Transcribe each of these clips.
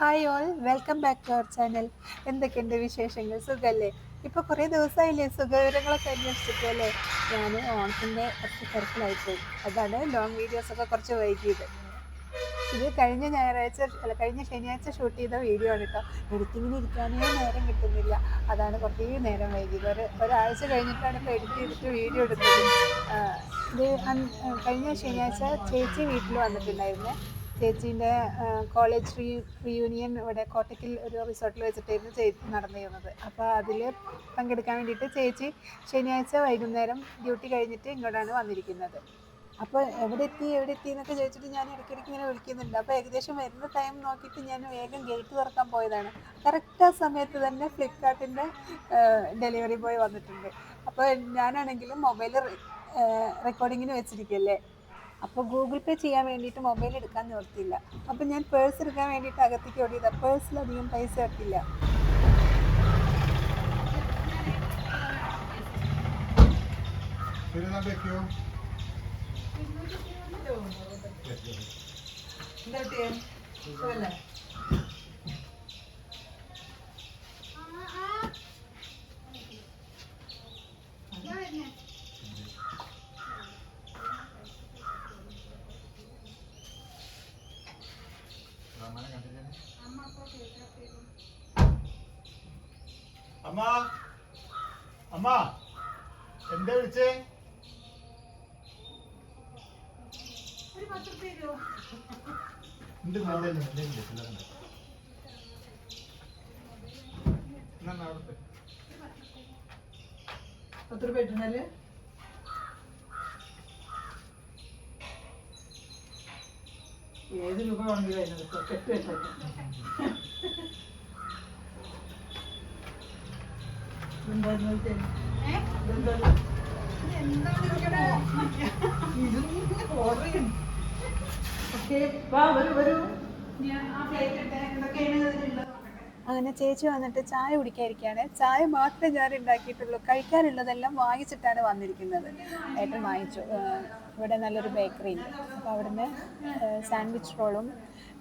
Hi all welcome back to our channel എന്തൊക്കെയുണ്ട് വിശേഷങ്ങൾ? സുഖമല്ലേ ഇപ്പോൾ കുറേ ദിവസമായില്ലേ സുഖവിവരങ്ങളൊക്കെ അന്വേഷിച്ചിട്ട് അല്ലേ? ഞാൻ ഓണത്തിന്റെ കുറച്ച് തിരക്കിലായിപ്പോയി അതാണ് ലോങ് വീഡിയോസൊക്കെ കുറച്ച് വൈകിയത്. ഇത് കഴിഞ്ഞ ഞായറാഴ്ച അല്ല കഴിഞ്ഞ ശനിയാഴ്ച ഷൂട്ട് ചെയ്ത വീഡിയോ ആണ് കേട്ടോ എഡിറ്റിങ്ങിന് ഇരിക്കാനേ നേരം കിട്ടുന്നില്ല. അതാണ് കുറേ നേരം വൈകിയത്. ഒരു ഒരാഴ്ച കഴിഞ്ഞിട്ടാണ് ഇപ്പോൾ എഡിറ്റ് ചെയ്തിട്ട് വീഡിയോ എടുത്തത് ഇത് കഴിഞ്ഞ ശനിയാഴ്ച ചേച്ചി വീട്ടിൽ വന്നിട്ടുണ്ടായിരുന്നേ. ചേച്ചീന്റെ കോളേജ് റീ റീയൂണിയൻ ഇവിടെ കോട്ടക്കിൽ ഒരു റിസോർട്ടിൽ വെച്ചിട്ടായിരുന്നു ചേച്ചി നടന്നിരുന്നത്. അപ്പോൾ അതിൽ പങ്കെടുക്കാൻ വേണ്ടിയിട്ട് ചേച്ചി ശനിയാഴ്ച വൈകുന്നേരം ഡ്യൂട്ടി കഴിഞ്ഞിട്ട് ഇങ്ങോട്ടാണ് വന്നിരിക്കുന്നത്. അപ്പോൾ എവിടെ എത്തി എവിടെ എത്തി എന്നൊക്കെ ചോദിച്ചിട്ട് ഞാൻ ഇടയ്ക്കിടയ്ക്ക് ഇങ്ങനെ വിളിക്കുന്നുണ്ട്. അപ്പോൾ ഏകദേശം വരുന്ന ടൈം നോക്കിയിട്ട് ഞാൻ വേഗം ഗേറ്റ് തുറക്കാൻ പോയതാണ്. കറക്റ്റ് ആ സമയത്ത് തന്നെ ഫ്ലിപ്കാർട്ടിന്റെ ഡെലിവറി ബോയ് വന്നിട്ടുണ്ട്. അപ്പോൾ ഞാനാണെങ്കിലും മൊബൈൽ റെക്കോർഡിങ്ങിന് വെച്ചിരിക്കുകയല്ലേ അപ്പോൾ ഗൂഗിൾ പേ ചെയ്യാൻ വേണ്ടിയിട്ട് മൊബൈൽ എടുക്കാൻ നിർത്തിയില്ല അപ്പോൾ ഞാൻ പേഴ്സ് എടുക്കാൻ വേണ്ടിയിട്ട് അകത്തേക്ക് ഓടിയതാണ് പേഴ്സിലധികം പൈസ ഇട്ടില്ല Firma അമ്മ അമ്മ എന്താ വിളിച്ചേ? ഉണ്ട് അവിടുത്തെ പത്ത് രൂപ ഇട്ടുന്നാൽ ഏത് രൂപ വേണമെങ്കിലും അതിനകത്ത് കെട്ട് വെച്ചേക്കാം എന്തായിരുന്നു ഇത്? ഇതെന്താണ്? ഇതിങ്ങനെ order ചെയ്യും. Okay, വാ വരൂ വരൂ അങ്ങനെ ചേച്ചി വന്നിട്ട് ചായ കുടിക്കാതിരിക്കുകയാണ് ചായ മാത്രമേ ഞാൻ ഉണ്ടാക്കിയിട്ടുള്ളൂ. കഴിക്കാനുള്ളതെല്ലാം വാങ്ങിച്ചിട്ടാണ് വന്നിരിക്കുന്നത്. ഏട്ടൻ വാങ്ങിച്ചു. ഇവിടെ നല്ലൊരു ബേക്കറി ഉണ്ട്. അപ്പോൾ അവിടുന്ന് സാൻഡ്വിച്ച് റോളും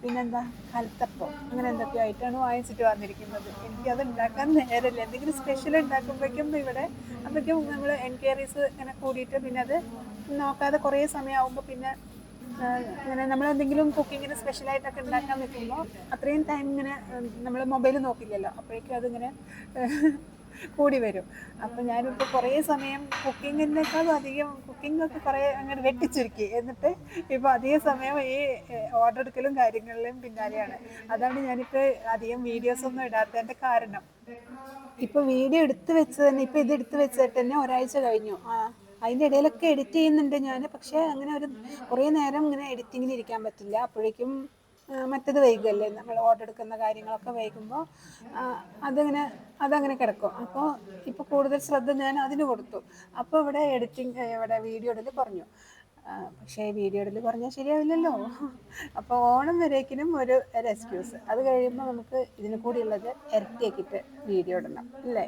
പിന്നെന്താ കലത്തപ്പം അങ്ങനെ എന്തൊക്കെയോ ആയിട്ടാണ് വാങ്ങിച്ചിട്ട് വന്നിരിക്കുന്നത്. എനിക്കത് ഉണ്ടാക്കാൻ നേരമില്ല. എന്തെങ്കിലും സ്പെഷ്യൽ ഉണ്ടാക്കുമ്പോഴേക്കും ഇവിടെ അപ്പോഴേക്കും നമ്മൾ എൻക്വയറീസ് ഇങ്ങനെ കൂടിയിട്ട് പിന്നെ അത് നോക്കാതെ കുറേ സമയമാകുമ്പോൾ പിന്നെ ഇങ്ങനെ നമ്മൾ എന്തെങ്കിലും കുക്കിങ്ങിന് സ്പെഷ്യലായിട്ടൊക്കെ ഉണ്ടാക്കാൻ നിൽക്കുമ്പോൾ അത്രയും ടൈം ഇങ്ങനെ നമ്മൾ മൊബൈൽ നോക്കില്ലല്ലോ. അപ്പോഴേക്കും അതിങ്ങനെ കൂടി വരും. അപ്പം ഞാനിപ്പോൾ കുറേ സമയം കുക്കിങ്ങിനേക്കാളും അധികം കുക്കിങ്ങൊക്കെ കുറേ അങ്ങനെ വെട്ടിച്ചുരുക്കി. എന്നിട്ട് ഇപ്പോൾ അധിക സമയം ഈ ഓർഡർ എടുക്കലും കാര്യങ്ങളിലും പിന്നാലെയാണ്. അതാണ് ഞാനിപ്പോൾ അധികം വീഡിയോസൊന്നും ഇടാത്തതിന്റെ കാരണം. ഇപ്പോൾ വീഡിയോ എടുത്ത് വെച്ച് തന്നെ ഇപ്പോൾ ഇത് എടുത്ത് വെച്ചിട്ട് തന്നെ ഒരാഴ്ച കഴിഞ്ഞു. ആ അതിന്റെ ഇടയിലൊക്കെ എഡിറ്റ് ചെയ്യുന്നുണ്ട് ഞാൻ. പക്ഷേ അങ്ങനെ ഒരു കുറേ നേരം ഇങ്ങനെ എഡിറ്റിങ്ങിന് ഇരിക്കാൻ പറ്റില്ല. അപ്പോഴേക്കും മറ്റത് വൈകുമല്ലേ നമ്മൾ ഓർഡർ എടുക്കുന്ന കാര്യങ്ങളൊക്കെ വൈകുമ്പോൾ അതങ്ങനെ അതങ്ങനെ കിടക്കും. അപ്പോൾ ഇപ്പോൾ കൂടുതൽ ശ്രദ്ധ ഞാൻ അതിന് കൊടുത്തു. അപ്പോൾ ഇവിടെ എഡിറ്റിംഗ് ഇവിടെ വീഡിയോ ഇടൽ കുറഞ്ഞു. പക്ഷേ വീഡിയോ ഇടൽ കുറഞ്ഞാൽ ശരിയാവില്ലല്ലോ. അപ്പോൾ ഓണം വരേക്കിനും ഒരു ഒരു എക്സ്ക്യൂസ് അത് കഴിയുമ്പോൾ നമുക്ക് ഇതിന് കൂടിയുള്ളത് ഇരട്ടിയാക്കിയിട്ട് വീഡിയോ ഇടണം. അല്ലേ?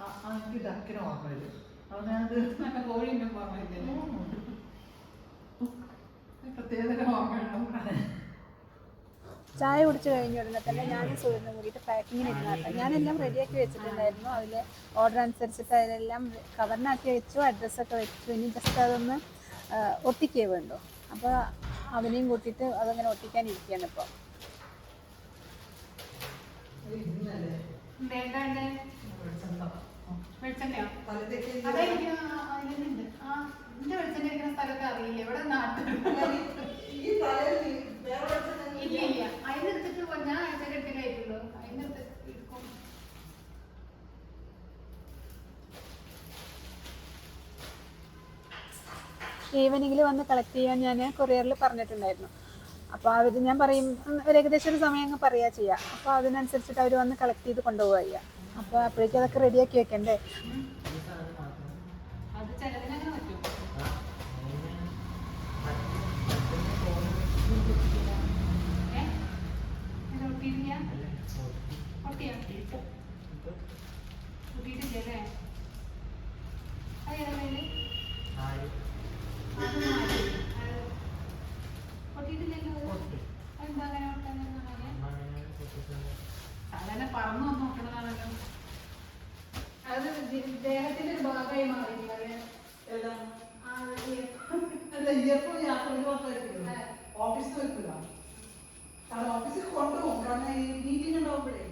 തൃശ്ശൂരൊക്കെ ഡക്ക് ഓർമ്മ വരും എനിക്കെന്തോ നല്ല എനിക്ക് ഡക്കിന് ഓർമ്മ വരും അവനത് പ്രത്യേകതരം ചായ കുടിച്ച് കഴിഞ്ഞ ഉടനെ തന്നെ ഞാൻ സുഹൃത്തും കൂടിയിട്ട് പാക്കിങ്ങിന് ഇരുന്നാട്ടെ ഞാനെല്ലാം റെഡിയാക്കി വെച്ചിട്ടുണ്ടായിരുന്നു. അതിൽ ഓർഡർ അനുസരിച്ചിട്ട് അതിലെല്ലാം കവറിനാക്കി വെച്ചു അഡ്രസ്സൊക്കെ വെച്ചു. ഇനി ജസ്റ്റ് അതൊന്ന് ഒട്ടിക്കേ വേണ്ടു. അപ്പോൾ അവനെയും കൂട്ടിയിട്ട് അതങ്ങനെ ഒട്ടിക്കാൻ ഇരിക്കുകയാണ് ഇപ്പോൾ വെളിച്ചെണ്ണയോ? അതിലുണ്ട് ആ എന്റെ വെളിച്ചെണ്ണ ഇരിക്കുന്ന സ്ഥലമൊക്കെ അറിയില്ല. ഇവിടെ നാട്ടിൽ? ഇല്ല. ഇല്ല അതിനെടുത്തിട്ട് ഞാൻ എടുക്കും. ഈവനിങ്ങിൽ വന്ന് കളക്ട് ചെയ്യാൻ ഞാൻ കൊറിയറിൽ പറഞ്ഞിട്ടുണ്ടായിരുന്നു. അപ്പോൾ അവർ ഞാൻ പറയും ഒരു ഏകദേശം ഒരു സമയം അങ്ങ് പറയുക ചെയ്യുക അപ്പോൾ അതിനനുസരിച്ചിട്ട് അവർ വന്ന് കളക്ട് ചെയ്ത് കൊണ്ടുപോവുക ചെയ്യുക അപ്പോൾ അപ്പോഴേക്കും അതൊക്കെ റെഡിയാക്കി വെക്കണ്ടേ? അത് ചിലതിനങ്ങനെ പറ്റും. ഏ? അതൊന്ന് പറന്നു വന്ന് നോക്കണതാണല്ലോ. അത് ദേഹത്തിന്റെ ഒരു ഭാഗമായി മാറി ഓഫീസിൽ വെക്കില്ല ഓഫീസിൽ കൊണ്ടുപോകും. കാരണം ഈ മീറ്റിംഗ് ഉണ്ടാവുമ്പോഴേ.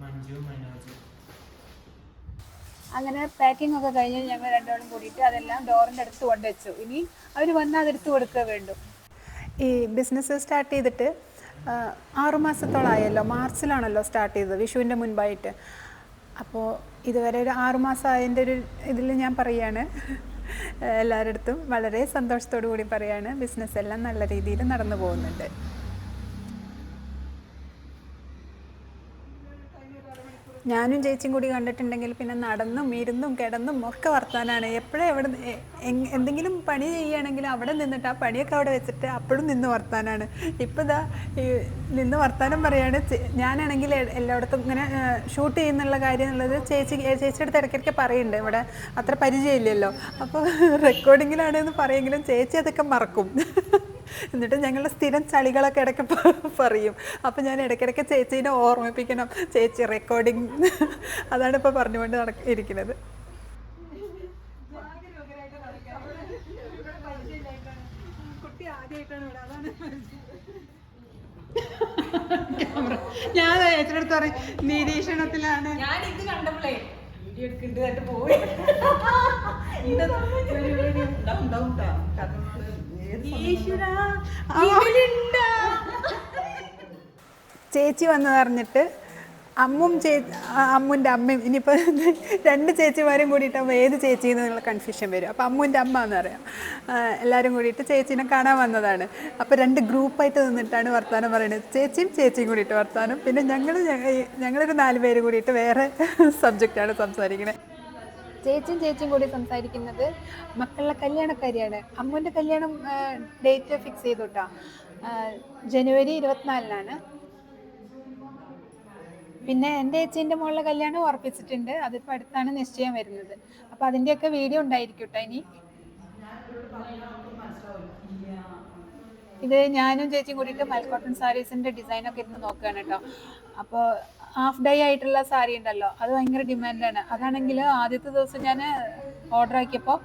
മഞ്ജു മനോജ്. അങ്ങനെ പാക്കിംഗ് ഒക്കെ കഴിഞ്ഞ് ഞങ്ങൾ രണ്ടോളം കൂടിയിട്ട് അതെല്ലാം ഡോറിന്റെ അടുത്ത് കൊണ്ടുവച്ചു. ഇനി അവർ വന്നാൽ അതെടുത്ത് കൊടുക്കുക വേണ്ടു. ഈ ബിസിനസ് സ്റ്റാർട്ട് ചെയ്തിട്ട് ആറുമാസത്തോളമായല്ലോ മാർച്ചിലാണല്ലോ സ്റ്റാർട്ട് ചെയ്തത് വിഷുവിന്റെ മുൻപായിട്ട്. അപ്പോൾ ഇതുവരെ ഒരു ആറുമാസം ആയതിന്റെ ഒരു ഇതിൽ ഞാൻ പറയാണ്. എല്ലാവരുടെ അടുത്തും വളരെ സന്തോഷത്തോടു കൂടി പറയാണ് ബിസിനസ് എല്ലാം നല്ല രീതിയിൽ നടന്നു പോകുന്നുണ്ട്. ഞാനും ചേച്ചിയും കൂടി കണ്ടിട്ടുണ്ടെങ്കിൽ പിന്നെ നടന്നും ഇരുന്നും കിടന്നും ഒക്കെ വർത്താനാണ്. എപ്പോഴും എവിടെ എന്തെങ്കിലും പണി ചെയ്യുകയാണെങ്കിൽ അവിടെ നിന്നിട്ട് ആ പണിയൊക്കെ അവിടെ വെച്ചിട്ട് അപ്പോഴും നിന്ന് വർത്താനാണ്. ഇപ്പം ഇതാ നിന്ന് വർത്താനം പറയാണ്. ചെ- ഞാനാണെങ്കിൽ എല്ലായിടത്തും ഇങ്ങനെ ഷൂട്ട് ചെയ്യുന്നുള്ള കാര്യം എന്നുള്ളത് ചേച്ചി ചേച്ചിയുടെ അടുത്ത് ഇടയ്ക്കിടയ്ക്ക് പറയുന്നുണ്ട്. ഇവിടെ അത്ര പരിചയമില്ലല്ലോ. അപ്പോൾ റെക്കോർഡിങ്ങിലാണെന്ന് പറയെങ്കിലും ചേച്ചി അതൊക്കെ മറക്കും. എന്നിട്ട് ഞങ്ങളുടെ സ്ഥിരം ചളികളൊക്കെ ഇടയ്ക്ക് പറയും. അപ്പം ഞാൻ ഇടയ്ക്കിടയ്ക്ക് ചേച്ചീനെ ഓർമ്മിപ്പിക്കണം. ചേച്ചി റെക്കോർഡിങ് അതാണ് ഇപ്പോൾ പറഞ്ഞുകൊണ്ട് നടക്ക ഇരിക്കുന്നത്. ഞാൻ ചേച്ചിയുടെ അടുത്ത് പറയും നിരീക്ഷണത്തിലാണ്. ഞാൻ ഇത് കണ്ടപ്പോഴേ വീഡിയോ എടുക്കേണ്ടതായിട്ട് പോയി. ചേച്ചി വന്ന് പറഞ്ഞിട്ട് അമ്മും ചേ അമ്മുന്റെ അമ്മയും ഇനിയിപ്പോൾ രണ്ട് ചേച്ചിമാരും കൂടിയിട്ടാകുമ്പോൾ ഏത് ചേച്ചി എന്നുള്ള കൺഫ്യൂഷൻ വരും. അപ്പോൾ അമ്മുന്റെ അമ്മ എന്ന് പറയാം എല്ലാവരും കൂടിയിട്ട് ചേച്ചീനെ കാണാൻ വന്നതാണ്. അപ്പോൾ രണ്ട് ഗ്രൂപ്പായിട്ട് നിന്നിട്ടാണ് വർത്തമാനം പറയുന്നത് ചേച്ചിയും ചേച്ചിയും കൂടിയിട്ട് വർത്തമാനം പിന്നെ ഞങ്ങൾ ഞങ്ങളൊരു നാല് പേര് കൂടിയിട്ട് വേറെ സബ്ജക്റ്റാണ് സംസാരിക്കുന്നത് ചേച്ചിയും ചേച്ചിയും കൂടി സംസാരിക്കുന്നത് മക്കളുടെ കല്യാണക്കാരിയാണ്. അമ്മുവിന്റെ കല്യാണം ഡേറ്റ് ഫിക്സ് ചെയ്തു കേട്ടോ ജനുവരി ഇരുപത്തിനാലിനാണ്. പിന്നെ എന്റെ ചേച്ചീന്റെ മോളിലെ കല്യാണം ഉറപ്പിച്ചിട്ടുണ്ട്. അതിപ്പോൾ അടുത്താണ് നിശ്ചയം വരുന്നത്. അപ്പോൾ അതിന്റെയൊക്കെ വീഡിയോ ഉണ്ടായിരിക്കും കേട്ടോ ഇനി. ഇത് ഞാനും ചേച്ചിയും കൂടിയിട്ട് മൽക്കോട്ടൺ സാരീസിന്റെ ഡിസൈനൊക്കെ ഇരുന്ന് നോക്കുകയാണ് കേട്ടോ. അപ്പോൾ ഹാഫ് ഡേ ആയിട്ടുള്ള സാരി ഉണ്ടല്ലോ അത് ഭയങ്കര ഡിമാൻഡാണ് അതാണെങ്കിൽ ആദ്യത്തെ ദിവസം ഞാൻ ഓർഡർ ആക്കിയപ്പോൾ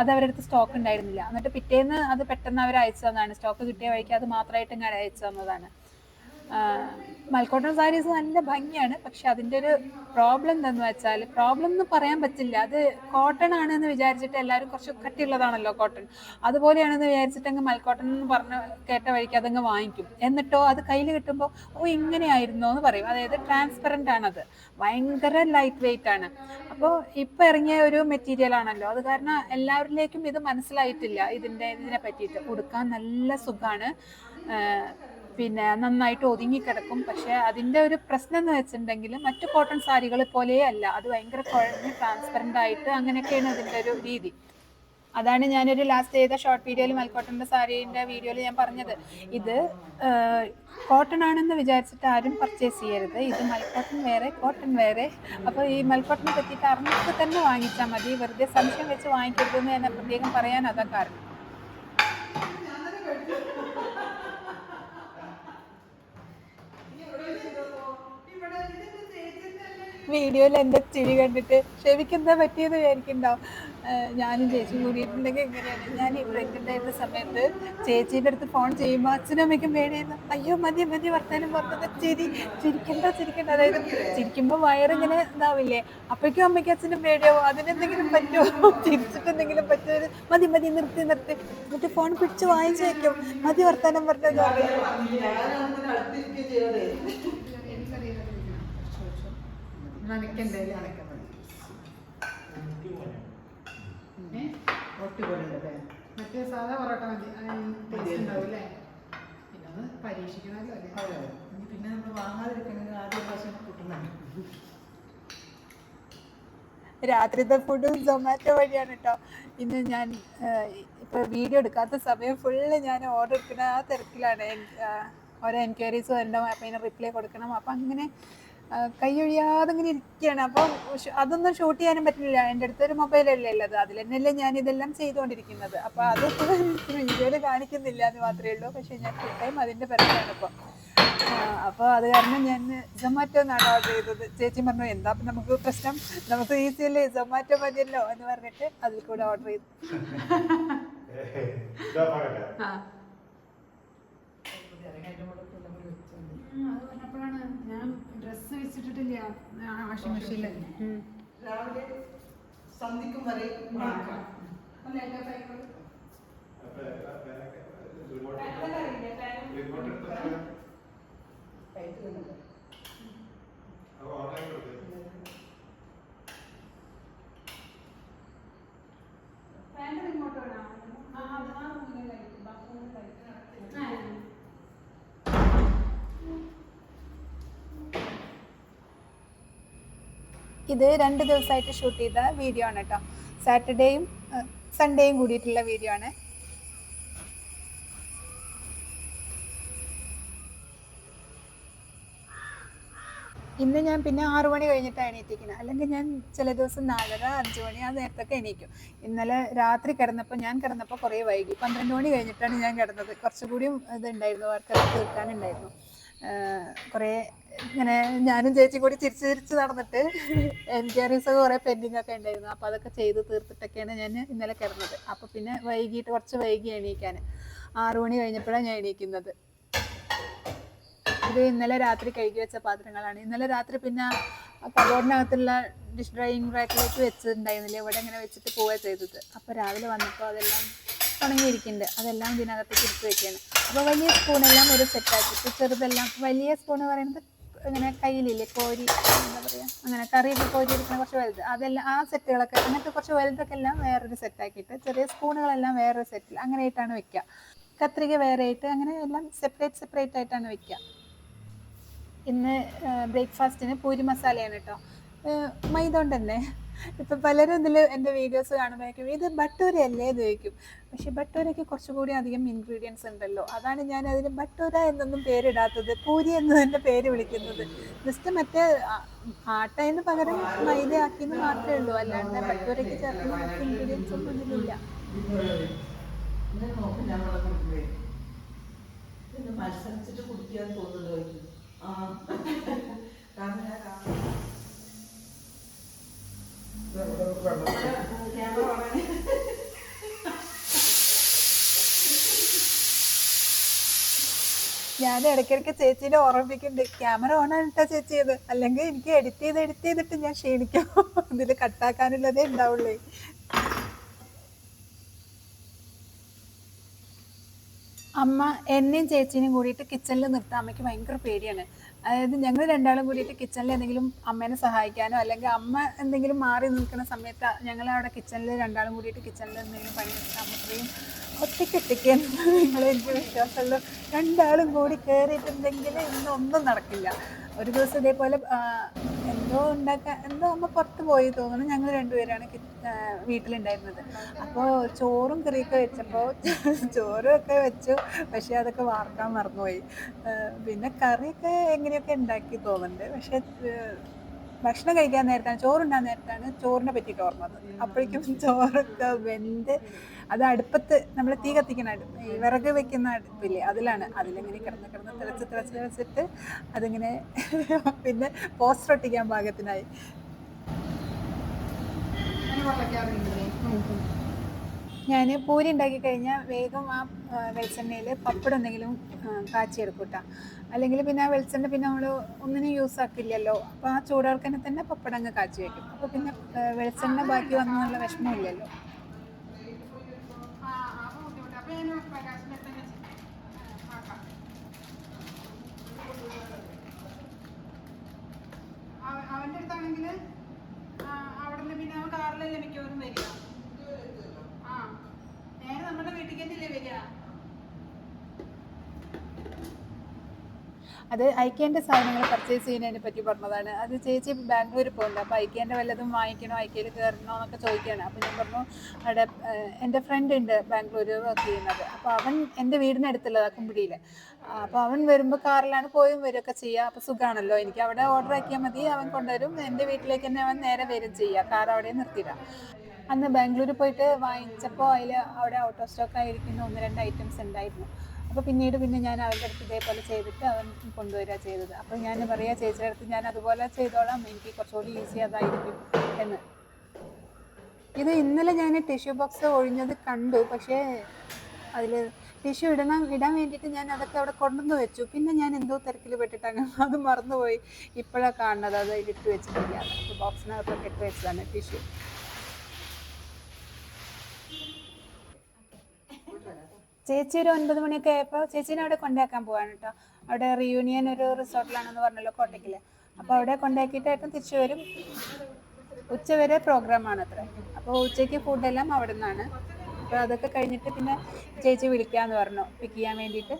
അത് അവരുടെ സ്റ്റോക്ക് ഉണ്ടായിരുന്നില്ല. എന്നിട്ട് പിറ്റേന്ന് അത് പെട്ടെന്ന് അവർ അയച്ചു തന്നതാണ്. സ്റ്റോക്ക് കിട്ടിയ വഴിക്ക് അത് മാത്രമായിട്ട് ഇങ്ങനെ അയച്ചു തന്നതാണ്. മൽക്കോട്ടൺ സാരീസ് നല്ല ഭംഗിയാണ് പക്ഷെ അതിന്റെ ഒരു പ്രോബ്ലം എന്താണെന്ന് വെച്ചാൽ പ്രോബ്ലം എന്ന് പറയാൻ പറ്റില്ല. അത് കോട്ടൺ ആണെന്ന് വിചാരിച്ചിട്ട് എല്ലാവരും കുറച്ച് കട്ടിയുള്ളതാണല്ലോ കോട്ടൺ അതുപോലെയാണെന്ന് വിചാരിച്ചിട്ട് അങ്ങ് മൽക്കോട്ടൺ എന്ന് പറഞ്ഞ കേട്ട വഴിക്ക് അതങ്ങ് വാങ്ങിക്കും. എന്നിട്ടോ അത് കയ്യിൽ കിട്ടുമ്പോൾ ഓ ഇങ്ങനെയായിരുന്നോ എന്ന് പറയും. അതായത് ട്രാൻസ്പെറന്റ് ആണത്. ഭയങ്കര ലൈറ്റ് വെയിറ്റ് ആണ്. അപ്പോൾ ഇപ്പോൾ ഇറങ്ങിയ ഒരു മെറ്റീരിയൽ ആണല്ലോ. അത് കാരണം എല്ലാവരിലേക്കും ഇത് മനസ്സിലായിട്ടില്ല ഇതിന്റെ ഇതിനെ പറ്റിയിട്ട്. ഉടുക്കാൻ നല്ല സുഖമാണ് പിന്നെ നന്നായിട്ട് ഒതുങ്ങിക്കിടക്കും പക്ഷെ അതിന്റെ ഒരു പ്രശ്നം എന്ന് വെച്ചിട്ടുണ്ടെങ്കിൽ മറ്റു കോട്ടൺ സാരികൾ പോലെയല്ല അത് ഭയങ്കര കുഴഞ്ഞ് ട്രാൻസ്പെറന്റ് ആയിട്ട് അങ്ങനെയൊക്കെയാണ് അതിന്റെ ഒരു രീതി. അതാണ് ഞാനൊരു ലാസ്റ്റ് ചെയ്ത ഷോർട്ട് വീഡിയോയിൽ മൽക്കോട്ടന്റെ സാരീന്റെ വീഡിയോയിൽ ഞാൻ പറഞ്ഞത്. ഇത് കോട്ടൺ ആണെന്ന് വിചാരിച്ചിട്ട് ആരും പർച്ചേസ് ചെയ്യരുത്. ഇത് മൽക്കോട്ടൺ വേറെ കോട്ടൺ വേറെ. അപ്പോൾ ഈ മൽക്കോട്ടനെ പറ്റിയിട്ട് അറിഞ്ഞിട്ട് തന്നെ വാങ്ങിച്ചാൽ മതി. വെറുതെ സംശയം വെച്ച് വാങ്ങിക്കരുതെന്ന് ഞാൻ പ്രത്യേകം പറയാൻ അതാ കാരണം. വീഡിയോയിൽ എന്റെ ചിരി കണ്ടിട്ട് ഷെവിക്ക് പറ്റിയത് വിചാരിക്കുന്നുണ്ടാവും. ഞാനും ചേച്ചി കൂടിയിട്ടുണ്ടെങ്കിൽ എങ്ങനെയാണ് ഞാൻ ഈ പ്രഗ്നന്റ് ആയിരുന്ന സമയത്ത് ചേച്ചീന്റെ അടുത്ത് ഫോൺ ചെയ്യുമ്പോൾ അച്ഛനും അമ്മയ്ക്കും പേടിയായിരുന്നു. അയ്യോ മതി മതി വർത്താനം പറഞ്ഞത് ചിരി ചിരിക്കണ്ട ചിരിക്കണ്ട. അതായത് ചിരിക്കുമ്പോൾ വയറിങ്ങനെ ഇതാവില്ലേ? അപ്പോഴേക്കും അമ്മയ്ക്കും അച്ഛനും പേടിയാവും. അതിനെന്തെങ്കിലും പറ്റുമോ? ചിരിച്ചിട്ട് എന്തെങ്കിലും പറ്റുമോ? മതി മതി നിർത്തി നിർത്തി. എന്നിട്ട് ഫോൺ പിടിച്ച് വാങ്ങിച്ചു വയ്ക്കും മതി വർത്താനം പറഞ്ഞത്. പറയും നനയ്ക്കണ്ടല്ലേ നനയ്ക്കാൻ മതി ഏ? ഒട്ടി പോലെ ഉണ്ടല്ലേ മറ്റേ സാധാ പൊറോട്ട മതി. ടേസ്റ്റ് ഉണ്ടാവും അല്ലേ പിന്നെ ഒന്ന് പരീക്ഷിക്കണമല്ലോ അല്ലേ? ഇനി പിന്നെ നമ്മൾ വാങ്ങാതിരിക്കണമെങ്കിൽ ആദ്യ പ്രാവശ്യം കിട്ടുന്നതാണ്. രാത്രിത്തെ ഫുഡ് സൊമാറ്റോ വഴിയാണ് കേട്ടോ ഇന്ന് ഞാൻ ഇപ്പൊ വീഡിയോ എടുക്കാത്ത സമയം ഫുള്ള് ഞാൻ ഓർഡർ എടുക്കുന്ന ആ തിരക്കിലാണ്. ഓരോ എൻക്വയറീസ് വരണം അപ്പോൾ അതിന് റിപ്ലൈ കൊടുക്കണം. അപ്പം അങ്ങനെ ആ, കൈ ഒഴിയാതെ ഇങ്ങനെ ഇരിക്കുകയാണ്. അപ്പോൾ അതൊന്നും ഷൂട്ട് ചെയ്യാനും പറ്റില്ല. എന്റെ അടുത്ത് ഒരു മൊബൈലല്ലേ ഉള്ളത്? അതിൽ തന്നെയല്ലേ ഞാൻ ഇതെല്ലാം ചെയ്തുകൊണ്ടിരിക്കുന്നത്. അപ്പോൾ അത് വീഡിയോയിൽ കാണിക്കുന്നില്ല എന്ന് മാത്രമേ ഉള്ളൂ. പക്ഷേ ഞാൻ ഫുൾ ടൈം അതിന്റെ പിറകിലാണ് ഇപ്പോൾ അപ്പോൾ അത് കാരണം ഞാൻ സൊമാറ്റോ എന്നാണ് ഓർഡർ ചെയ്തത്. ചേച്ചി പറഞ്ഞു എന്താ ഇപ്പം നമുക്ക് പ്രശ്നം? നമുക്ക് ഈസി അല്ലേ? സൊമാറ്റോ മതിയല്ലോ? എന്ന് പറഞ്ഞിട്ട് അതിൽ കൂടെ ഓർഡർ ചെയ്തു. ഞാൻ ഡ്രസ്സ് വെച്ചിട്ടില്ല വാഷിംഗ് മെഷീനിൽ രാവിലെ സന്ധിക്കും വരെ. അല്ലേ എല്ലാ സൈക്കിളും റിമോട്ട് റിമോട്ട് എടുത്ത് കയറ്റി തന്നിട്ട്. ഓൺലൈൻ കൊടുത്തേ ഫാന്റെ റിമോട്ട് വേണോ ആ അത് ആ റൂമിലായിരിക്കും ബാത്റൂമിലായിരിക്കും ആ ഇത് രണ്ട് ദിവസമായിട്ട് ഷൂട്ട് ചെയ്ത വീഡിയോ ആണ് കേട്ടോ സാറ്റർഡേയും സൺഡേയും കൂടിയിട്ടുള്ള വീഡിയോ ആണ്. ഇന്ന് ഞാൻ പിന്നെ ആറു മണി കഴിഞ്ഞിട്ടാണ് എണീറ്റിക്കുന്നത് അല്ലെങ്കിൽ ഞാൻ ചില ദിവസം നാലര അഞ്ച് മണി ആ നേരത്തൊക്കെ എണീക്കും. ഇന്നലെ രാത്രി കിടന്നപ്പോൾ ഞാൻ കിടന്നപ്പോൾ കുറേ വൈകി. പന്ത്രണ്ട് മണി കഴിഞ്ഞിട്ടാണ് ഞാൻ കിടന്നത്. കുറച്ചുകൂടിയും ഇതുണ്ടായിരുന്നു വർക്കൊക്കെ തീർക്കാനുണ്ടായിരുന്നു. കുറേ ഇങ്ങനെ ഞാനും ചേച്ചി കൂടി ചിരിച്ച് ചിരിച്ച് നടന്നിട്ട് എൻക്വയറീസ് കുറെ പെൻഡിങ് ഒക്കെ ഉണ്ടായിരുന്നു. അപ്പൊ അതൊക്കെ ചെയ്ത് തീർത്തിട്ടൊക്കെയാണ് ഞാൻ ഇന്നലെ കിടന്നത്. അപ്പൊ പിന്നെ വൈകിട്ട് കുറച്ച് വൈകി എണീക്കാൻ. ആറു മണി കഴിഞ്ഞപ്പോഴാണ് ഞാൻ എണീക്കുന്നത്. ഇത് ഇന്നലെ രാത്രി കഴുകി വെച്ച പാത്രങ്ങളാണ്. ഇന്നലെ രാത്രി പിന്നെ കബോർഡിനകത്തുള്ള ഡിഷ് ഡ്രൈയിങ് റാക്കിലേക്ക് വെച്ചിട്ടുണ്ടായിരുന്നില്ല. ഇവിടെ ഇങ്ങനെ വെച്ചിട്ട് പോവുക ചെയ്തത്. അപ്പോൾ രാവിലെ വന്നപ്പോൾ അതെല്ലാം ഉണങ്ങിയിരിക്കുന്നുണ്ട്. അതെല്ലാം ഇതിനകത്തേക്ക് എടുത്ത് വെക്കുകയാണ്. അപ്പോൾ വലിയ സ്പൂണെല്ലാം ഒരു സെറ്റാക്കിയിട്ട് ചെറുതെല്ലാം വലിയ സ്പൂൺ എന്ന് പറയുന്നത് ഇങ്ങനെ കയ്യിലില്ലേ കോരി എന്താ പറയുക അങ്ങനെ കറിയൊക്കെ കോരി എടുക്കുന്ന കുറച്ച് വലുത്. അതെല്ലാം ആ സെറ്റുകളൊക്കെ അങ്ങനത്തെ കുറച്ച് വലുതൊക്കെ എല്ലാം വേറൊരു സെറ്റാക്കിയിട്ട് ചെറിയ സ്പൂണുകളെല്ലാം വേറൊരു സെറ്റിൽ അങ്ങനെ ആയിട്ടാണ് വെക്കുക കത്രിക വേറെ ആയിട്ട് അങ്ങനെ എല്ലാം സെപ്പറേറ്റ് സെപ്പറേറ്റ് ആയിട്ടാണ് വെക്കുക ഇന്ന് ബ്രേക്ക്ഫാസ്റ്റിന് പൂരി മസാലയാണ് കേട്ടോ മൈദ കൊണ്ടല്ലേ ഇപ്പം പലരും ഇതിൽ എന്റെ വീഡിയോസ് കാണുമ്പോഴേക്കും ഇത് ബട്ടൂര അല്ലേ ചോദിക്കും. പക്ഷേ ബട്ടൂരയ്ക്ക് കുറച്ചുകൂടി അധികം ഇൻഗ്രീഡിയൻസ് ഉണ്ടല്ലോ. അതാണ് ഞാൻ അതിന് ബട്ടൂര എന്നൊന്നും പേരിടാത്തത് പൂരി എന്ന് തന്നെ പേര് വിളിക്കുന്നത്. ജസ്റ്റ് മറ്റേ ആ- ആട്ടയിന് പകരം മൈദ ആക്കിയെന്ന് മാത്രമേ ഉള്ളൂ. അല്ലാണ്ട് ബട്ടൂരയ്ക്ക് ചേർക്കുന്ന ഇൻഗ്രീഡിയൻസ് ഒന്നും ഇതിലില്ല. ആ. ഞാൻ. ഇടയ്ക്കിടയ്ക്ക് ചേച്ചീനെ ഓർമ്മിപ്പിക്കുന്നുണ്ട്. ക്യാമറ ഓൺ ആയിട്ടാ ചേച്ചി ചെയ്ത് അല്ലെങ്കിൽ എനിക്ക് എഡിറ്റ് ചെയ്ത് എഡിറ്റ് ചെയ്തിട്ട് ഞാൻ ക്ഷീണിക്കും. ഇതിൽ കട്ടാക്കാനുള്ളതേ ഉണ്ടാവുള്ളൂ. അമ്മ എന്നെയും ചേച്ചീനെയും കൂടിയിട്ട് കിച്ചണിൽ നിർത്താൻ അമ്മയ്ക്ക് ഭയങ്കര പേടിയാണ്. അതായത് ഞങ്ങൾ രണ്ടാളും കൂടിയിട്ട് കിച്ചണിൽ എന്തെങ്കിലും അമ്മേനെ സഹായിക്കാനോ അല്ലെങ്കിൽ അമ്മ എന്തെങ്കിലും മാറി നിൽക്കുന്ന സമയത്ത് ഞങ്ങൾ അവിടെ കിച്ചണിൽ രണ്ടാളും കൂടിയിട്ട് കിച്ചണിൽ എന്തെങ്കിലും പണി അമ്മ ഒറ്റയ്ക്ക് ഒറ്റയ്ക്ക് നിങ്ങളെ എനിക്ക് വിശ്വാസമുള്ളൂ. രണ്ടാളും കൂടി കയറിയിട്ടുണ്ടെങ്കിൽ ഇന്നൊന്നും നടക്കില്ല. ഒരു ദിവസം ഇതേപോലെ എന്തോ ഉണ്ടാക്കാൻ എന്തോ അമ്മ പുറത്ത് പോയി തോന്നുന്നു. ഞങ്ങൾ രണ്ടുപേരാണ് വീട്ടിലുണ്ടായിരുന്നത്. അപ്പോൾ ചോറും കറിയൊക്കെ വെച്ചപ്പോൾ ചോറും ഒക്കെ വെച്ചു. പക്ഷേ അതൊക്കെ വാർക്കാൻ മറന്നുപോയി. പിന്നെ കറിയൊക്കെ എങ്ങനെയൊക്കെ ഉണ്ടാക്കി തോന്നുന്നുണ്ട്. പക്ഷേ ഭക്ഷണം കഴിക്കാൻ നേരത്താണ് ചോറുണ്ടാൻ നേരത്താണ് ചോറിനെ പറ്റിയിട്ട് ഓർമ്മ അപ്പോഴേക്കും ചോറൊക്കെ വെന്ത് അത് അടുപ്പത്ത് നമ്മൾ തീ കത്തിക്കുന്ന ഈ വിറക് വെക്കുന്ന അടുപ്പില്ലേ അതിലാണ്. അതിലിങ്ങനെ കിടന്ന് കിടന്ന് തിളച്ച് തിളച്ച് തിളച്ചിട്ട് അതിങ്ങനെ പിന്നെ പോസ്റ്റർ ഒട്ടിക്കാൻ പാകത്തിനായി. ഞാൻ പൂരി ഉണ്ടാക്കി കഴിഞ്ഞാൽ വേഗം ആ വെളിച്ചെണ്ണയിൽ പപ്പടം എന്തെങ്കിലും ആ, അല്ലെങ്കിൽ പിന്നെ ആ വെളിച്ചെണ്ണ പിന്നെ നമ്മൾ ഒന്നിനും യൂസ് ആക്കില്ലല്ലോ. അപ്പോൾ ആ ചൂടോർക്കനെ തന്നെ പപ്പടം അങ്ങ് കാച്ചി വയ്ക്കും അപ്പോൾ പിന്നെ വെളിച്ചെണ്ണ ബാക്കി വന്നുള്ള വിഷമമില്ലല്ലോ ആ അപ്പോൾ ബുദ്ധിമുട്ട് അപ്പോൾ ഞാൻ പ്രകാശിനെ തന്നെ ആക്കാം അവ- അവന്റെ അടുത്താണെങ്കിൽ അവിടെ നിന്ന് പിന്നെ അവൻ കാറിലല്ലേ മിക്കവാറും വരിക ആ നേരെ നമ്മുടെ വീട്ടിൽ തന്നെയല്ലേ വരിക അത് ഐക്യേന്റെ സാധനങ്ങൾ പർച്ചേസ് ചെയ്യുന്നതിനെ പറ്റി പറഞ്ഞതാണ്. അത് ചേച്ചി ബാംഗ്ലൂർ പോകുന്നുണ്ട് അപ്പോൾ ഐക്യേന്റെ വല്ലതും വാങ്ങിക്കണോ? ഐക്യയിൽ കയറണോ എന്നൊക്കെ ചോദിക്കുകയാണ്. അപ്പോൾ ഞാൻ പറഞ്ഞു അവിടെ എന്റെ ഫ്രണ്ട് ഉണ്ട് ബാംഗ്ലൂർ വർക്ക് ചെയ്യുന്നത്. അപ്പോൾ അവൻ എന്റെ വീടിനടുത്തുള്ളത് കുമ്പിടിയിൽ അപ്പോൾ അവൻ വരുമ്പോൾ കാറിലാണ് പോയും വരുമൊക്കെ ചെയ്യുക. അപ്പോൾ സുഖമാണല്ലോ എനിക്ക് അവിടെ ഓർഡർ ആക്കിയാൽ മതി. അവൻ കൊണ്ടുവരും. എന്റെ വീട്ടിലേക്ക് തന്നെ അവൻ നേരെ വരും ചെയ്യുക. കാർ അവിടെ നിർത്തിയിടാം അന്ന് ബാംഗ്ലൂർ പോയിട്ട് വാങ്ങിച്ചപ്പോൾ അതിൽ അവിടെ ഔട്ട് ഓഫ് സ്റ്റോക്ക് ആയിരിക്കുന്ന. ഒന്ന് രണ്ട് ഐറ്റംസ് ഉണ്ടായിരുന്നു. അപ്പോൾ പിന്നീട് പിന്നെ ഞാൻ അവരുടെ അടുത്ത് ഇതേപോലെ ചെയ്തിട്ട് അവൻ കൊണ്ടുവരിക ചെയ്തത്. അപ്പോൾ ഞാൻ പറയാ ചേച്ചിയുടെ അടുത്ത് ഞാൻ അതുപോലെ ചെയ്തോളാം. എനിക്ക് കുറച്ചുകൂടി ഈസി അതായിരിക്കും. എന്ന്. ഇത് ഇന്നലെ ഞാൻ ടിഷ്യൂ ബോക്സ് ഒഴിഞ്ഞത് കണ്ടു. പക്ഷേ അതിൽ ടിഷ്യൂ ഇടണം ഇടാൻ വേണ്ടിയിട്ട് ഞാൻ അതൊക്കെ അവിടെ കൊണ്ടുവന്ന് വെച്ചു. പിന്നെ ഞാൻ എന്തോ തിരക്കിൽ പെട്ടിട്ട് അങ്ങ് അത് മറന്നുപോയി. ഇപ്പോഴാണ് കാണുന്നത്. അത് ഇട്ട് വെച്ചിട്ടില്ല ബോക്സിനകത്തൊക്കെ ഇട്ട് വെച്ചതാണ് ടിഷ്യൂ ചേച്ചി ഒരു ഒൻപത് മണിയൊക്കെ ആയപ്പോൾ ചേച്ചീനെ അവിടെ കൊണ്ടാക്കാൻ പോവാണ് കേട്ടോ അവിടെ റിയൂണിയൻ ഒരു റിസോർട്ടിലാണെന്ന് പറഞ്ഞല്ലോ കോട്ടയ്ക്കിൽ അപ്പോൾ അവിടെ കൊണ്ടാക്കിയിട്ടായിട്ടും തിരിച്ചു വരും. ഉച്ചവരെ പ്രോഗ്രാമാണ് അത്ര അപ്പോൾ ഉച്ചയ്ക്ക് ഫുഡെല്ലാം അവിടെ നിന്നാണ് അപ്പോൾ അതൊക്കെ കഴിഞ്ഞിട്ട് പിന്നെ ചേച്ചി വിളിക്കാമെന്ന് പറഞ്ഞു. പിക്ക് ചെയ്യാൻ വേണ്ടിയിട്ട്.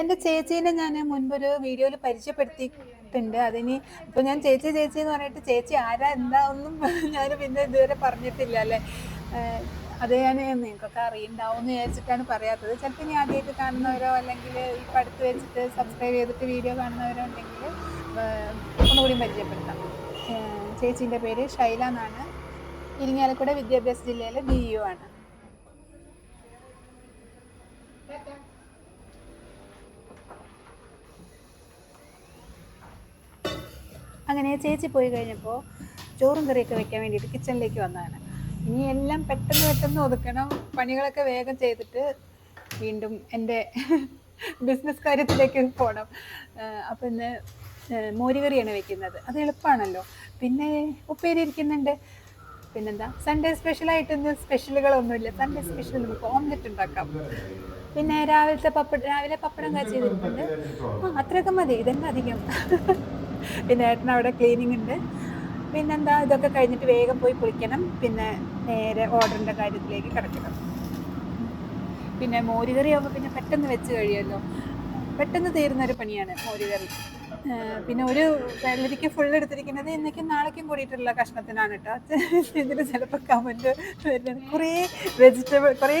എന്റെ ചേച്ചീനെ ഞാൻ മുൻപൊരു വീഡിയോയിൽ പരിചയപ്പെടുത്തിയിട്ടുണ്ട്. അതിനി ഇപ്പോൾ ഞാൻ ചേച്ചി ചേച്ചി എന്ന് പറഞ്ഞിട്ട് ചേച്ചി ആരാ എന്താ ഒന്നും ഞാൻ പിന്നെ ഇതുവരെ പറഞ്ഞിട്ടില്ല അല്ലേ? അത് ഞാൻ നിങ്ങൾക്കൊക്കെ അറിയുണ്ടാവും എന്ന് വിചാരിച്ചിട്ടാണ് പറയാത്തത്. ചിലപ്പോൾ ഞാൻ ആദ്യമായിട്ട് കാണുന്നവരോ അല്ലെങ്കിൽ ഈ അടുത്ത് വെച്ചിട്ട് സബ്സ്ക്രൈബ് ചെയ്തിട്ട് വീഡിയോ കാണുന്നവരോ ഉണ്ടെങ്കിൽ ഒന്നുകൂടി പരിചയപ്പെടുത്താം. ചേച്ചീന്റെ പേര് ഷൈല എന്നാണ്. ഇരിങ്ങാലക്കുട വിദ്യാഭ്യാസ ജില്ലയിലെ ബി യു ആണ്. അങ്ങനെ ചേച്ചി പോയി കഴിഞ്ഞപ്പോൾ ചോറും കറിയൊക്കെ വെക്കാൻ വേണ്ടിയിട്ട് കിച്ചണിലേക്ക് വന്നതാണ്. ഇനി എല്ലാം പെട്ടെന്ന് പെട്ടെന്ന് ഒതുക്കണം. പണികളൊക്കെ വേഗം ചെയ്തിട്ട് വീണ്ടും എന്റെ ബിസിനസ് കാര്യത്തിലേക്ക് പോകണം അപ്പം ഇന്ന് മോരുകറിയാണ് വെക്കുന്നത്. അത് എളുപ്പമാണല്ലോ പിന്നെ ഉപ്പേരി ഇരിക്കുന്നുണ്ട്. പിന്നെന്താ? സൺഡേ സ്പെഷ്യലായിട്ട് ഇന്ന് സ്പെഷ്യലുകളൊന്നുമില്ല സൺഡേ സ്പെഷ്യൽ നമുക്ക് ഓംലെറ്റ് ഉണ്ടാക്കാം. പിന്നെ രാവിലത്തെ പപ്പട രാവിലെ പപ്പടം കാച്ചിരിപ്പുണ്ട് ആ അത്രയൊക്കെ മതി. ഇതെന്താ അധികം. പിന്നെ ഏട്ടൻ അവിടെ ക്ലീനിങ് ഉണ്ട്. പിന്നെന്താ ഇതൊക്കെ കഴിഞ്ഞിട്ട് വേഗം പോയി കുളിക്കണം. പിന്നെ നേരെ ഓർഡറിന്റെ കാര്യത്തിലേക്ക് കിടക്കണം. പിന്നെ മോരുകറി ആകുമ്പോൾ പിന്നെ പെട്ടെന്ന് വെച്ച് കഴിയുമല്ലോ. പെട്ടെന്ന് തീരുന്ന ഒരു പണിയാണ് മോരുകറി. പിന്നെ ഒരു വെള്ളരിക്ക ഫുൾ എടുത്തിരിക്കുന്നത് ഇന്നേക്കും നാളേക്കും കൂടിയിട്ടുള്ള കഷ്ണത്തിനാണ് കേട്ടോ ഇതിൽ ചിലപ്പോൾ കമന്റ് വരുന്നത്. കുറേ വെജിറ്റബിൾ കുറേ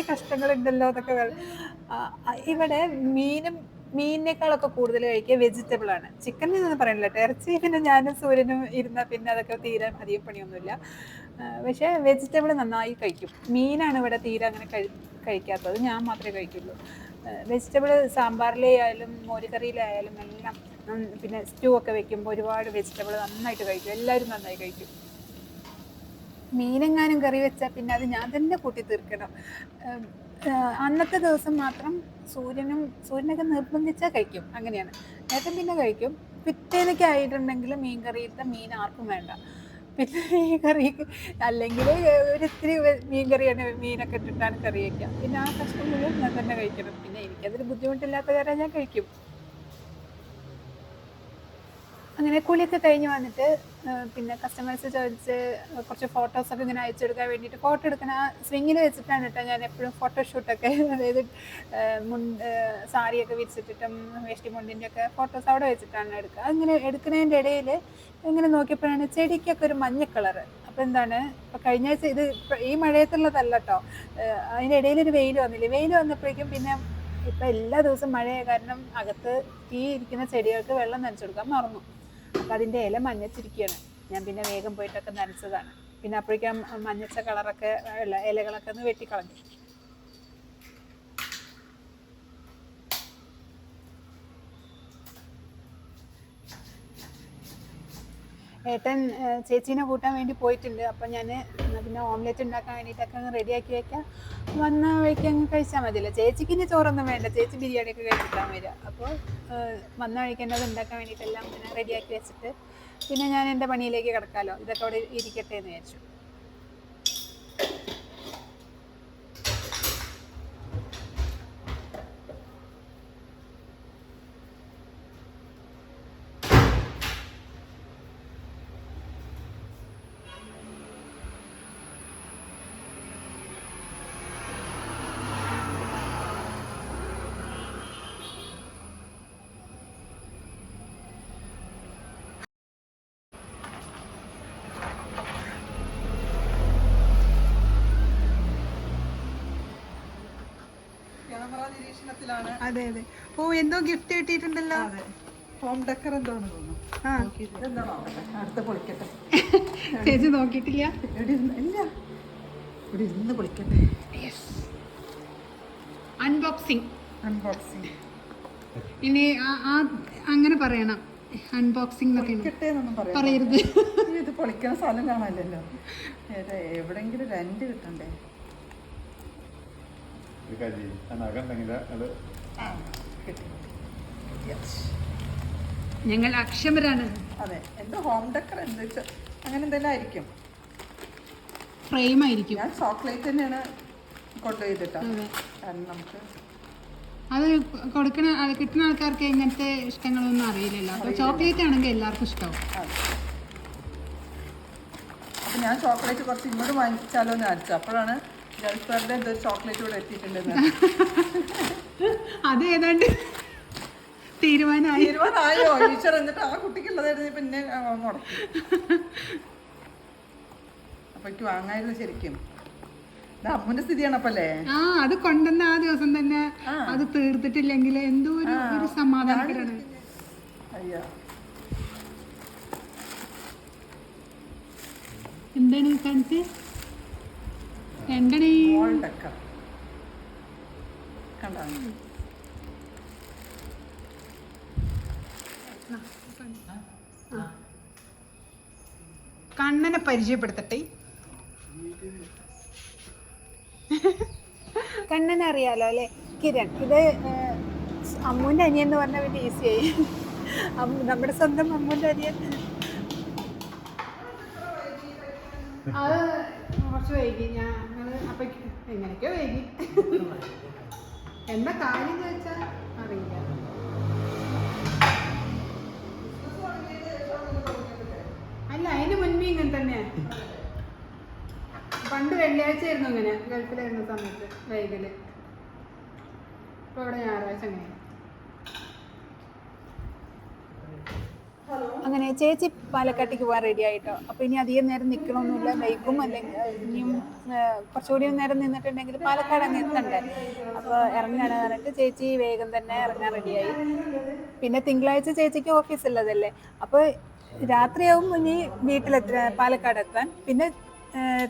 ആ, ആ, ഇവിടെ മീനും മീനിനേക്കാളൊക്കെ കൂടുതൽ കഴിക്കുക വെജിറ്റബിൾ ആണ്. ചിക്കൻ എന്നൊന്നും പറയുന്നില്ല ഇറച്ചി പിന്നെ ഞാനും സൂര്യനും ഇരുന്ന പിന്നെ അതൊക്കെ തീരെ അധികം പണിയൊന്നുമില്ല. പക്ഷേ വെജിറ്റബിൾ നന്നായി കഴിക്കും. മീനാണ് ഇവിടെ തീരെ അങ്ങനെ കഴി കഴിക്കാത്തത്. ഞാൻ മാത്രമേ കഴിക്കുള്ളൂ. വെജിറ്റബിൾ സാമ്പാറിലായാലും മോരുകറിയിലായാലും എല്ലാം പിന്നെ സ്റ്റൂ ഒക്കെ വെക്കുമ്പോൾ ഒരുപാട് വെജിറ്റബിൾ നന്നായിട്ട് കഴിക്കും. എല്ലാവരും നന്നായി കഴിക്കും. മീനെങ്ങാനും കറി വെച്ചാൽ പിന്നെ അത് ഞാൻ തന്നെ കൂട്ടി തീർക്കണം. അന്നത്തെ ദിവസം മാത്രം സൂര്യനും സൂര്യനൊക്കെ നിർബന്ധിച്ചാൽ കഴിക്കും. അങ്ങനെയാണ്. നേരത്തെ പിന്നെ കഴിക്കും. പിറ്റേന്നൊക്കെ ആയിട്ടുണ്ടെങ്കിൽ മീൻ കറിയിലത്തെ മീൻ ആർക്കും വേണ്ട. പിന്നെ മീൻ കറി അല്ലെങ്കിൽ ഒരിത്തിരി മീൻ കറിയാണ് മീനൊക്കെ ഇട്ടിട്ടാണ് കറി വയ്ക്കുക പിന്നെ ആ കഷ്ണം മുഴുവൻ ഞാൻ തന്നെ കഴിക്കണം. പിന്നെ എനിക്കതിൽ ബുദ്ധിമുട്ടില്ലാത്ത കാരണം ഞാൻ കഴിക്കും. അങ്ങനെ കുളിയൊക്കെ കഴിഞ്ഞ് വന്നിട്ട് പിന്നെ കസ്റ്റമേഴ്സ് ചോദിച്ച് കുറച്ച് ഫോട്ടോസൊക്കെ ഇങ്ങനെ അയച്ചു കൊടുക്കാൻ വേണ്ടിയിട്ട് ഫോട്ടോ എടുക്കുന്ന ആ സ്വിങ്ങിൽ വെച്ചിട്ടാണ് കേട്ടോ ഞാൻ എപ്പോഴും ഫോട്ടോഷൂട്ടൊക്കെ അതായത് ആ, സാരിയൊക്കെ വിരിച്ചിട്ടിട്ടും വേഷ്ടി മുണ്ടിന്റെ ഒക്കെ ഫോട്ടോസ് അവിടെ വെച്ചിട്ടാണ് എടുക്കുക. അങ്ങനെ എടുക്കുന്നതിന്റെ ഇടയിൽ ഇങ്ങനെ നോക്കിയപ്പോഴാണ് ചെടിക്കൊക്കെ ഒരു മഞ്ഞ കളറ് അപ്പോൾ എന്താണ്? ഇപ്പോൾ കഴിഞ്ഞ ആഴ്ച ഇത് ഈ മഴയത്തുള്ളതല്ല കേട്ടോ. അതിന്റെ ഇടയിൽ ഒരു വെയിൽ വന്നില്ലേ? വെയിൽ വന്നപ്പോഴേക്കും പിന്നെ ഇപ്പം എല്ലാ ദിവസവും മഴയായ കാരണം അകത്ത് തീ ഇരിക്കുന്ന ചെടികൾക്ക് വെള്ളം നനച്ചു കൊടുക്കാൻ മറന്നു. അപ്പം അതിന്റെ ഇല മഞ്ഞച്ചിരിക്കുകയാണ്. ഞാൻ പിന്നെ വേഗം പോയിട്ടൊക്കെ നനച്ചതാണ്. പിന്നെ അപ്പോഴേക്കും മഞ്ഞച്ച കളറൊക്കെ ഉള്ള ഇലകളൊക്കെ ഒന്ന് വെട്ടിക്കളഞ്ഞു. ഏട്ടൻ ചേച്ചീനെ കൂട്ടാൻ വേണ്ടി പോയിട്ടുണ്ട്. അപ്പം ഞാൻ പിന്നെ ഓംലെറ്റ് ഉണ്ടാക്കാൻ വേണ്ടിയിട്ടൊക്കെ റെഡിയാക്കി വെക്കാം. വന്ന വഴിക്ക് അങ്ങ് കഴിച്ചാൽ മതിയല്ലോ. ചേച്ചിക്ക് ഇനി ചോറൊന്നും വേണ്ട. ചേച്ചി ബിരിയാണി ഒക്കെ കഴിച്ചിട്ടാണ് വരിക. അപ്പോൾ വന്ന വഴിക്ക് എന്നെ അത് ഉണ്ടാക്കാൻ വേണ്ടിയിട്ടെല്ലാം ഇങ്ങനെ റെഡിയാക്കി വെച്ചിട്ട് പിന്നെ ഞാൻ എന്റെ പണിയിലേക്ക് കിടക്കാമല്ലോ ഇതൊക്കെ അവിടെ ഇരിക്കട്ടെ എന്ന് വിചാരിച്ചു. അതെ അതെ. ഓ എന്തോ ഗിഫ്റ്റ് കിട്ടിയിട്ടുണ്ടല്ലോ? ഹോം ഡെക്കർ എന്തോന്ന് അടുത്ത പൊളിക്കട്ടെ. ചേച്ചി നോക്കിയിട്ടില്ല? ഇവിടെ ഇരുന്ന് ഇല്ല. ഇവിടെ ഇരുന്ന് പൊളിക്കട്ടെ. അൺബോക്സിങ് അൺബോക്സിങ് ഇനി ആ- അങ്ങനെ പറയണം. അൺബോക്സിംഗ് എന്നൊക്കെ പറയരുത്. ഇത് പൊളിക്കുന്ന സ്ഥലം കാണാനല്ലോ എവിടെങ്കിലും രണ്ട് കിട്ടണ്ടേ? ഒരു. ആ നഖം ഉണ്ടെങ്കിൽ അത്. ഞങ്ങൾ അക്ഷമരാണ്. അതെ എന്തോ ഹോം ഡെക്കർ എന്താ വെച്ചാൽ അങ്ങനെ എന്തെങ്കിലും ആയിരിക്കും? ഫ്രെയിം ആയിരിക്കും ഞാൻ ചോക്ലേറ്റ് തന്നെയാണ് കൊണ്ടുപോയിട്ടാ അതെ. കാരണം നമുക്ക് അത് കൊടുക്കുന്ന കിട്ടുന്ന ആൾക്കാർക്ക് ഇങ്ങനത്തെ ഇഷ്ടങ്ങളൊന്നും അറിയില്ലല്ലോ. അപ്പോൾ ചോക്ലേറ്റ് ആണെങ്കിൽ എല്ലാവർക്കും ഇഷ്ടമാവും അപ്പം ഞാൻ ചോക്ലേറ്റ് കുറച്ച് ഇങ്ങോട്ട് വാങ്ങിച്ചാലോ എന്ന് വിചാരിച്ചു. അപ്പോഴാണ് ഗൾഫുകാരുടെ എന്തോ ചോക്ലേറ്റ് കൂടെ എത്തിയിട്ടുണ്ടെന്ന്. അത് ഏതാണ്ട് തീരുമാനമായി. തീരുമാനമായോ? ടീച്ചർ എന്നിട്ട് ആ കുട്ടിക്കുള്ളതായിരുന്നു പിന്നെ ആ, മുടക്കി. അപ്പൊ എനിക്ക് വാങ്ങായിരുന്നു ശരിക്കും. അമ്മുന്റെ സ്ഥിതിയാണ് അപ്പല്ലേ? ആ അത് കൊണ്ടുവന്ന ആ ദിവസം തന്നെ അത് തീർത്തിട്ടില്ലെങ്കിൽ എന്തോ ഒരു ഒരു സമാധാനത്തിലാണ്. അയ്യോ. എന്താണ് കാണിച്ച് കണ്ണനെ പരിചയപ്പെടുത്തട്ടെ. കണ്ണനെ അറിയാലോ അല്ലേ? കിരൺ. ഇത് അമ്മുന്റെ അമ്മുവിന്റെ അനിയൻ എന്ന് പറഞ്ഞാൽ വലിയ ഈസിയായി അമ്മ- നമ്മുടെ സ്വന്തം അമ്മുവിന്റെ അനിയൻ. അത് കുറച്ച് വൈകി ഞാൻ അപ്പൊ എങ്ങനെയൊക്കെ വൈകി. എന്താ കാര്യം ചോദിച്ചാൽ അറിയില്ല. അല്ല അതിന് മുൻപേ ഇങ്ങനെ തന്നെ പണ്ട് വെള്ളിയാഴ്ച ആയിരുന്നു ഇങ്ങനെ ഗൾഫിലായിരുന്ന സമയത്ത് വൈകൽ. ഇപ്പൊ ഇവിടെ ഞായറാഴ്ച അങ്ങനെ അങ്ങനെ ചേച്ചി പാലക്കാട്ടേക്ക് പോകാൻ റെഡി ആയിട്ടോ. അപ്പോൾ ഇനി അധികം നേരം നിൽക്കണമൊന്നുമില്ല ബൈക്കും അല്ലെങ്കിൽ ഇനിയും കുറച്ചുകൂടി നേരം നിന്നിട്ടുണ്ടെങ്കിൽ പാലക്കാട് അങ്ങ് എത്തണ്ടേ. അപ്പോൾ ഇറങ്ങാണ് പറഞ്ഞിട്ട് ചേച്ചി വേഗം തന്നെ ഇറങ്ങാൻ റെഡിയായി പിന്നെ തിങ്കളാഴ്ച ചേച്ചിക്ക് ഓഫീസ് ഉള്ളതല്ലേ. അപ്പോൾ രാത്രിയാവും ഇനി വീട്ടിലെത്ത പാലക്കാട് എത്താൻ. പിന്നെ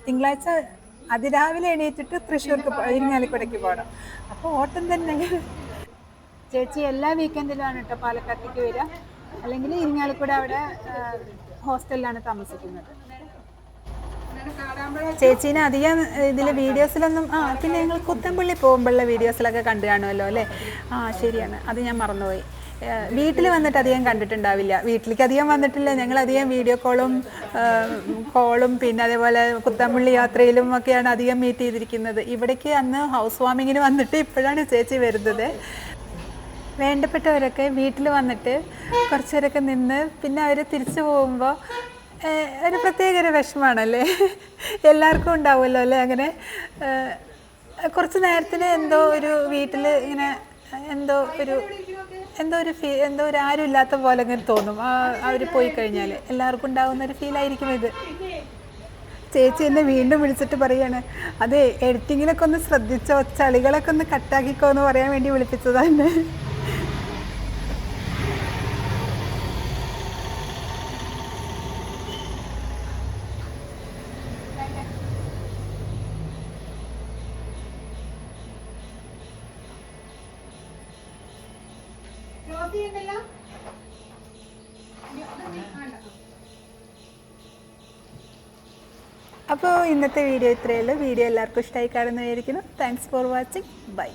തിങ്കളാഴ്ച അതിരാവിലെ എണീറ്റിട്ട് തൃശ്ശൂർക്ക് ഇരിങ്ങാലിക്കുടയ്ക്ക് പോകണം അപ്പോൾ ഓട്ടം തന്നെ. ചേച്ചി എല്ലാ വീക്കെൻഡിലാണ് കേട്ടോ പാലക്കാട്ടേക്ക് വരിക. അല്ലെങ്കിൽ ഇരിങ്ങാലക്കൂടെ അവിടെ ഹോസ്റ്റലിലാണ് താമസിക്കുന്നത്. ചേച്ചീനെ അധികം ഇതിൽ വീഡിയോസിലൊന്നും ആ പിന്നെ ഞങ്ങൾ കുത്തമ്പള്ളി പോകുമ്പോഴുള്ള വീഡിയോസിലൊക്കെ കണ്ടു കാണുമല്ലോ അല്ലേ? ആ ശരിയാണ്. അത് ഞാൻ മറന്നുപോയി. വീട്ടിൽ വന്നിട്ട് അധികം കണ്ടിട്ടുണ്ടാവില്ല. വീട്ടിലേക്ക് അധികം വന്നിട്ടില്ല. ഞങ്ങൾ അധികം വീഡിയോ കോളും കോളും പിന്നെ അതേപോലെ കുത്തമ്പള്ളി യാത്രയിലും ഒക്കെയാണ് അധികം മീറ്റ് ചെയ്തിരിക്കുന്നത്. ഇവിടേക്ക് അന്ന് ഹൗസ് വാമിങ്ങിന് വന്നിട്ട് ഇപ്പോഴാണ് ചേച്ചി വരുന്നത്. വേണ്ടപ്പെട്ടവരൊക്കെ വീട്ടിൽ വന്നിട്ട് കുറച്ചേരൊക്കെ നിന്ന് പിന്നെ അവർ തിരിച്ചു പോകുമ്പോൾ ഒരു പ്രത്യേക ഒരു വിഷമാണല്ലേ? എല്ലാവർക്കും ഉണ്ടാവുമല്ലോ അല്ലേ അങ്ങനെ? കുറച്ച് നേരത്തിന് എന്തോ ഒരു വീട്ടിൽ ഇങ്ങനെ എന്തോ ഒരു എന്തോ ഒരു ഫീ എന്തോ ഒരു ആരും ഇല്ലാത്ത പോലെ അങ്ങനെ തോന്നും. അവർ പോയി കഴിഞ്ഞാൽ എല്ലാവർക്കും ഉണ്ടാകുന്ന ഒരു ഫീലായിരിക്കും ഇത്. ചേച്ചി എന്നെ വീണ്ടും വിളിച്ചിട്ട് പറയാണ് അതെ എഡിറ്റിങ്ങിലൊക്കെ ഒന്ന് ശ്രദ്ധിച്ചോ? ചളികളൊക്കെ ഒന്ന് കട്ടാക്കിക്കോ എന്ന് പറയാൻ വേണ്ടി വിളിപ്പിച്ചതാണ് അപ്പോൾ ഇന്നത്തെ വീഡിയോ ഇത്രയേ ഉള്ളൂ. വീഡിയോ എല്ലാവർക്കും ഇഷ്ടമായി കാണുന്നതായിരിക്കുന്നു താങ്ക്സ് ഫോർ വാച്ചിങ് ബൈ